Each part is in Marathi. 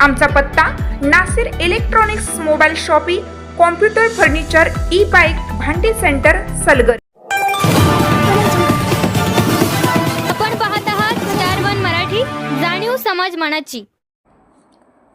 आमचा पत्ता Nasir electronics mobile shoppy computer furniture e bike भांडी सेंटर सलगर. आपण पाहत आहात स्टार वन मराठी जाणीव समाज मनाची.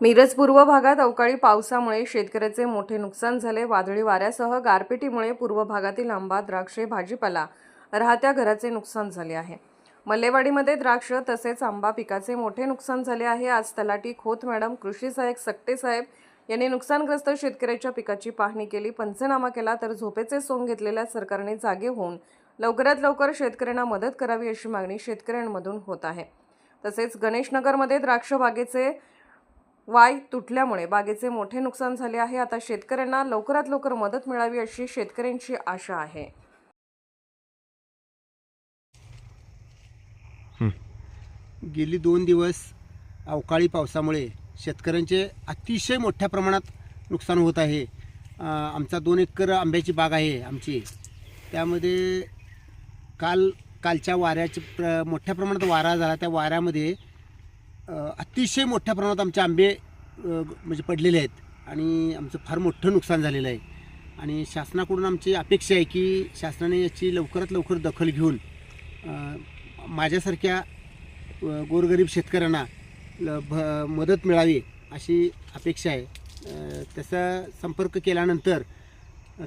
मिरज पूर्व भागात अवकाळी पावसामुळे शेतकऱ्याचे मोठे नुकसान झाले. वादळी वाऱ्यासह गारपिटीमुळे पूर्व भागातील आंबा द्राक्षे भाजीपाला राहत्या घराचे नुकसान झाले आहे. मल्लेवाडीमध्ये द्राक्ष तसेच आंबा पिकाचे मोठे नुकसान झाले आहे. आज तलाठी खोत मॅडम कृषी सहाय्यक सक्टे साहेब यांनी नुकसानग्रस्त शेतकऱ्याच्या पिकाची पाहणी केली पंचनामा केला तर झोपेचे सोंग घेतलेल्या सरकारने जागे होऊन लवकरात लवकर शेतकऱ्यांना मदत करावी अशी मागणी शेतकऱ्यांमधून होत आहे. तसेच गणेशनगरमध्ये द्राक्ष बागेचे वाय तुटल्यामुळे बागेचे मोठे नुकसान झाले आहे. आता शेतकऱ्यांना लवकरात लवकर मदत मिळावी अशी शेतकऱ्यांची आशा आहे. गेली दोन दिवस अवकाळी पावसामुळे शेतकऱ्यांचे अतिशय मोठ्या प्रमाणात नुकसान होत आहे. आमचा दोन एकर आंब्याची बाग आहे आमची. त्यामध्ये काल कालच्या वाऱ्याचे प्र मोठ्या प्रमाणात वारा झाला. त्या वाऱ्यामध्ये अतिशय मोठ्या प्रमाणात आमचे आंबे म्हणजे पडलेले आहेत आणि आमचं फार मोठं नुकसान झालेलं आहे. आणि शासनाकडून आमची अपेक्षा आहे की शासनाने याची लवकरात लवकर दखल घेऊन माझ्यासारख्या गोरगरीब शेतकऱ्यांना ल- भ मदत मिळावी अशी अपेक्षा आहे. तसा त्याचा संपर्क केल्यानंतर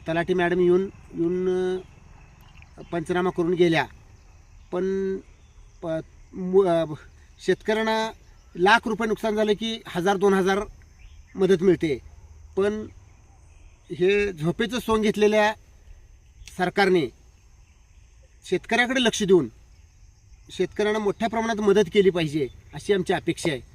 तलाठी मॅडम येऊन येऊन पंचनामा करून गेल्या. पण प शेतकऱ्यांना लाख रुपये नुकसान झालं की हजार दोन हजार मदत मिळते. पण हे झोपेचं सोंग घेतलेल्या सरकारने शेतकऱ्याकडे लक्ष देऊन शेतकऱ्यांना मोठ्या प्रमाणात मदत केली पाहिजे अशी आमची अपेक्षा आहे.